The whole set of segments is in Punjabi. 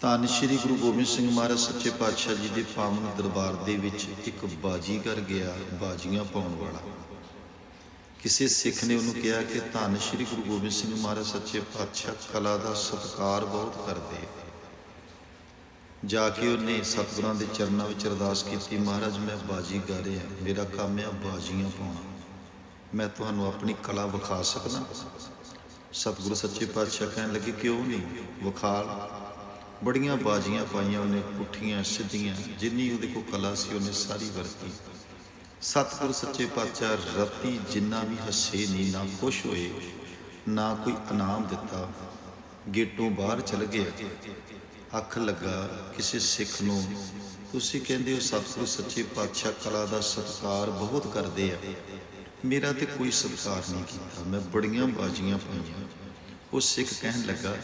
ਧੰਨ ਸ਼੍ਰੀ ਗੁਰੂ ਗੋਬਿੰਦ ਸਿੰਘ ਮਹਾਰਾਜ ਸੱਚੇ ਪਾਤਸ਼ਾਹ ਜੀ ਦੇ ਪਾਵਨ ਦਰਬਾਰ ਦੇ ਵਿੱਚ ਇੱਕ ਬਾਜ਼ੀ ਬਾਜੀਗਰ ਗਿਆ, ਬਾਜੀਆਂ ਪਾਉਣ ਵਾਲਾ। ਕਿਸੇ ਸਿੱਖ ਨੇ ਉਹਨੂੰ ਕਿਹਾ ਕਿ ਧੰਨ ਸ਼੍ਰੀ ਗੁਰੂ ਗੋਬਿੰਦ ਸਿੰਘ ਮਹਾਰਾਜ ਸੱਚੇ ਪਾਤਸ਼ਾਹ, ਕਲਾ ਦਾ ਸਤਿਕਾਰ ਬਹੁਤ ਕਰਦੇ। ਜਾ ਕੇ ਉਹਨੇ ਸਤਿਗੁਰਾਂ ਦੇ ਚਰਨਾਂ ਵਿੱਚ ਅਰਦਾਸ ਕੀਤੀ, ਮਹਾਰਾਜ, ਮੈਂ ਬਾਜ਼ੀ ਬਾਜੀਗਰ ਰਿਹਾ, ਮੇਰਾ ਕੰਮ ਆ ਬਾਜੀਆਂ ਪਾਉਣਾ। ਮੈਂ ਤੁਹਾਨੂੰ ਆਪਣੀ ਕਲਾ ਵਿਖਾ ਸਕਦਾ। ਸਤਿਗੁਰੂ ਸੱਚੇ ਪਾਤਸ਼ਾਹ ਕਹਿਣ ਲੱਗੇ, ਕਿਉਂ ਨਹੀਂ? ਵਿਖਾਲ ਬੜੀਆਂ ਬਾਜੀਆਂ ਪਾਈਆਂ ਉਹਨੇ, ਪੁੱਠੀਆਂ, ਸਿੱਧੀਆਂ, ਜਿੰਨੀ ਉਹਦੇ ਕੋਲ ਕਲਾ ਸੀ ਉਹਨੇ ਸਾਰੀ ਵਰਤੀ। ਸਤਿਗੁਰੂ ਸੱਚੇ ਪਾਤਸ਼ਾਹ ਰਤੀ ਜਿੰਨਾ ਵੀ ਹੱਸੇ ਨਹੀਂ ਨਾ ਖੁਸ਼ ਹੋਏ, ਨਾ ਕੋਈ ਇਨਾਮ ਦਿੱਤਾ, ਗੇਟੋਂ ਬਾਹਰ ਚਲ ਗਿਆ। ਅੱਖ ਲੱਗਾ ਕਿਸੇ ਸਿੱਖ ਨੂੰ, ਤੁਸੀਂ ਕਹਿੰਦੇ ਹੋ ਸਤਿਗੁਰੂ ਸੱਚੇ ਪਾਤਸ਼ਾਹ ਕਲਾ ਦਾ ਸਤਿਕਾਰ ਬਹੁਤ ਕਰਦੇ ਆ। ਮੇਰਾ ਤੇ ਕੋਈ ਸਤਿਕਾਰ ਨਹੀਂ ਕੀਤਾ, ਮੈਂ ਬੜੀਆਂ ਬਾਜੀਆਂ ਪਾਈਆਂ। ਉਹ ਸਿੱਖ ਕਹਿਣ ਲੱਗਾ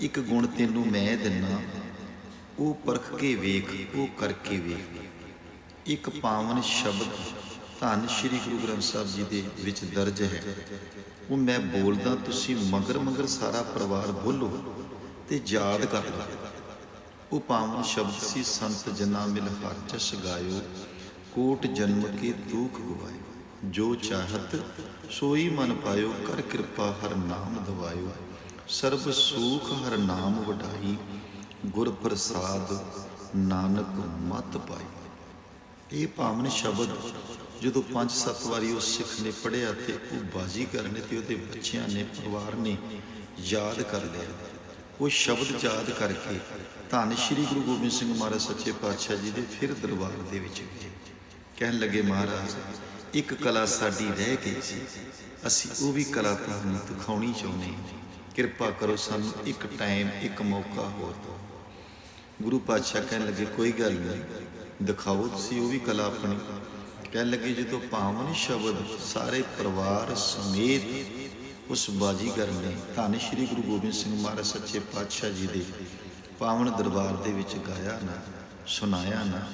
ਇੱਕ ਗੁਣ ਤੈਨੂੰ ਮੈਂ ਦਿੰਨਾ, ਉਹ ਪਰਖ ਕੇ ਵੇਖ, ਉਹ ਕਰਕੇ ਵੇਖ। ਇੱਕ ਪਾਵਨ ਸ਼ਬਦ ਧੰਨ ਸ਼੍ਰੀ ਗੁਰੂ ਗ੍ਰੰਥ ਸਾਹਿਬ ਜੀ ਦੇ ਵਿੱਚ ਦਰਜ ਹੈ। ਉਹ ਮੈਂ ਬੋਲਦਾ, ਤੁਸੀਂ ਮਗਰ ਮਗਰ ਸਾਰਾ ਪਰਿਵਾਰ ਬੋਲੋ ਤੇ ਯਾਦ ਕਰ ਲਓ। ਉਹ ਪਾਵਨ ਸ਼ਬਦ ਸੀ, ਸੰਤ ਜਨਾ ਮਿਲ ਹਰ ਜਸ ਗਾਇਓ, ਕੋਟ ਜਨਮ ਕੇ ਦੁਖ ਗਵਾਇਓ। ਜੋ ਚਾਹਤ, ਸੋਈ ਮਨ ਪਾਇਓ, ਕਰ ਕਿਰਪਾ ਹਰ ਨਾਮ ਦਵਾਇਓ। ਸਰਬ ਸੂਖ ਹਰ ਨਾਮ ਵਡਾਈ, ਗੁਰ ਪ੍ਰਸਾਦ ਨਾਨਕ ਮਤ ਪਾਈ। ਇਹ ਪਾਵਨ ਸ਼ਬਦ ਜਦੋਂ ਪੰਜ ਸੱਤ ਵਾਰੀ ਉਸ ਸਿੱਖ ਨੇ ਪੜਿਆ ਤੇ ਉਹ ਬਾਜੀ ਕਰਨੇ ਤੇ ਉਹਦੇ ਬੱਚਿਆਂ ਨੇ, ਪਰਿਵਾਰ ਨੇ ਯਾਦ ਕਰ ਲਿਆ। ਉਹ ਸ਼ਬਦ ਯਾਦ ਕਰਕੇ ਧੰਨ ਸ਼੍ਰੀ ਗੁਰੂ ਗੋਬਿੰਦ ਸਿੰਘ ਮਹਾਰਾਜ ਸੱਚੇ ਪਾਤਸ਼ਾਹ ਜੀ ਦੇ ਫਿਰ ਦਰਬਾਰ ਦੇ ਵਿੱਚ ਗਏ। ਕਹਿਣ ਲੱਗੇ, ਮਹਾਰਾਜ, ਇੱਕ ਕਲਾ ਸਾਡੀ ਰਹਿ ਗਈ ਸੀ। ਅਸੀਂ ਉਹ ਵੀ ਕਲਾ ਤੁਹਾਨੂੰ ਦਿਖਾਉਣੀ ਚਾਹੁੰਦੇ ਹਾਂ। ਕਿਰਪਾ ਕਰੋ ਸਾਨੂੰ ਇੱਕ ਟਾਈਮ, ਇੱਕ ਮੌਕਾ ਹੋਰ ਦਿਓ। ਗੁਰੂ ਪਾਤਸ਼ਾਹ ਕਹਿਣ ਲੱਗੇ, ਕੋਈ ਗੱਲ ਨਹੀਂ, ਦਿਖਾਓ ਤੁਸੀਂ ਉਹ ਵੀ ਕਲਾ ਆਪਣੀ। ਕਹਿਣ ਲੱਗੇ, ਜਦੋਂ ਪਾਵਨ ਸ਼ਬਦ ਸਾਰੇ ਪਰਿਵਾਰ ਸਮੇਤ ਉਸ ਬਾਜੀਗਰ ਨੇ, ਧੰਨ ਸ਼੍ਰੀ ਗੁਰੂ ਗੋਬਿੰਦ ਸਿੰਘ ਮਹਾਰਾਜ ਸੱਚੇ ਪਾਤਸ਼ਾਹ ਜੀ ਦੇ ਪਾਵਨ ਦਰਬਾਰ ਦੇ ਵਿੱਚ ਗਾਇਆ ਨਾ, ਸੁਣਾਇਆ ਨਾ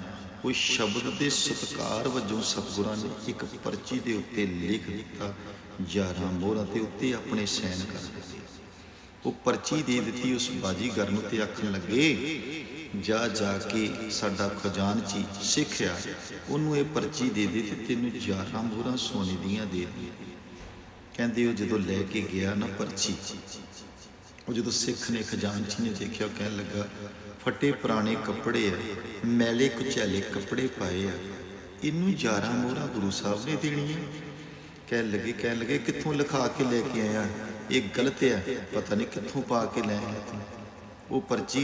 ਉਹ ਸ਼ਬਦ ਦੇ ਸਤਕਾਰ ਵਜੋਂ ਸਤਿਗੁਰਾਂ ਨੇ ਇੱਕ ਪਰਚੀ ਦੇ ਉੱਤੇ ਲਿਖ ਦਿੱਤਾ 11 ਮੋਹਰਾਂ ਤੇ ਉੱਤੇ ਆਪਣੇ ਸਾਈਨ ਕਰ ਉਹ ਪਰਚੀ ਦੇ ਦਿੱਤੀ, ਉਸ ਬਾਜੀਗਰ ਨੂੰ ਤੇ ਆਖਣ ਲੱਗੇ, ਜਾ ਜਾ ਕੇ ਸਾਡਾ ਖਜ਼ਾਨਚੀ ਸਿੱਖਿਆ ਉਹਨੂੰ ਇਹ ਪਰਚੀ ਦੇ ਦੇ ਤੇ ਤੈਨੂੰ 11 ਮੋਹਰਾਂ ਸੋਨੇ ਦੀਆਂ ਦੇ ਦੇ। ਕਹਿੰਦੇ ਉਹ ਜਦੋਂ ਲੈ ਕੇ ਗਿਆ ਨਾ ਪਰਚੀ, ਉਹ ਜਦੋਂ ਸਿੱਖ ਨੇ ਖਜ਼ਾਨਚੀ ਨੇ ਦੇਖਿਆ, ਉਹ ਕਹਿਣ ਲੱਗਾ, ਫਟੇ ਪੁਰਾਣੇ ਕੱਪੜੇ ਆ, ਮੈਲੇ ਕੁਚੈਲੇ ਕੱਪੜੇ ਪਾਏ ਆ। ਇਹਨੂੰ 11 ਮੋਹਰਾਂ ਗੁਰੂ ਸਾਹਿਬ ਨੇ ਦੇਣੀਆਂ? ਕਹਿਣ ਲੱਗੇ ਕਹਿਣ ਲੱਗੇ, ਕਿੱਥੋਂ ਲਿਖਾ ਕੇ ਲੈ ਕੇ ਆਇਆ? ਇਹ ਗਲਤ ਹੈ ਪਤਾ ਨਹੀਂ ਕਿੱਥੋਂ ਪਾ ਕੇ ਲੈ ਆਇਆ ਤੂੰ। ਉਹ ਪਰਚੀ